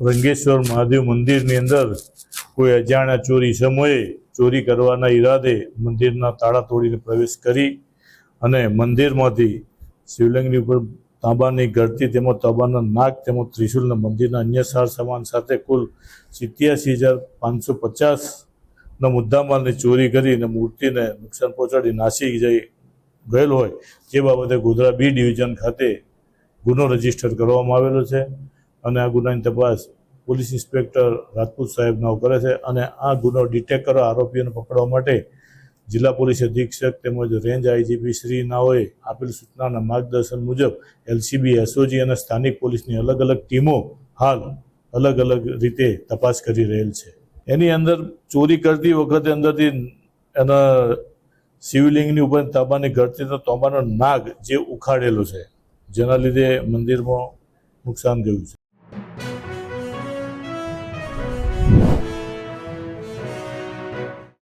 રંગેશ્વર મહાદેવ મંદિરની અંદર કોઈ અજાણ્યા ચોરી સમયે ચોરી કરવાના ઈરાદે મંદિરના તાળા તોડીને પ્રવેશ કરી અને મંદિરમાંથી શિવલિંગની ઉપર તાંબાની ગળતી તેમજ તાંબાના નાગ તેમજ ત્રિશુલના મંદિરના અન્ય સાર સામાન સાથે કુલ સિત્યાસી હજાર પાંચસો પચાસના મુદ્દામાલની ચોરી કરી અને મૂર્તિને નુકસાન પહોંચાડી નાસી જઈ ગયેલ હોય, જે બાબતે ગોધરા બી ડિવિઝન ખાતે ગુનો રજિસ્ટર કરવામાં આવેલો છે. અને આ ગુનાની તપાસ પોલીસ ઇન્સ્પેક્ટર રાજપૂત સાહેબ નાવ કરે છે અને આ ગુનો ડિટેક્ટ કરવા આરોપીઓને પકડવા માટે જિલ્લા પોલીસ અધિક્ષક તેમજ રેન્જ આઈજીપી શ્રી નાઓએ આપેલ સૂચનાના માર્ગદર્શન મુજબ એલસીબી, એસઓજી અને સ્થાનિક પોલીસની અલગ અલગ ટીમો હાલ અલગ અલગ રીતે તપાસ કરી રહેલ છે. એની અંદર ચોરી કરતી વખતે અંદરથી એના શિવલિંગની ઉપર તાંબાની ગળતીનો તાંબાનો નાગ જે ઉખાડેલો છે, જેના લીધે મંદિરમાં નુકસાન થયું છે.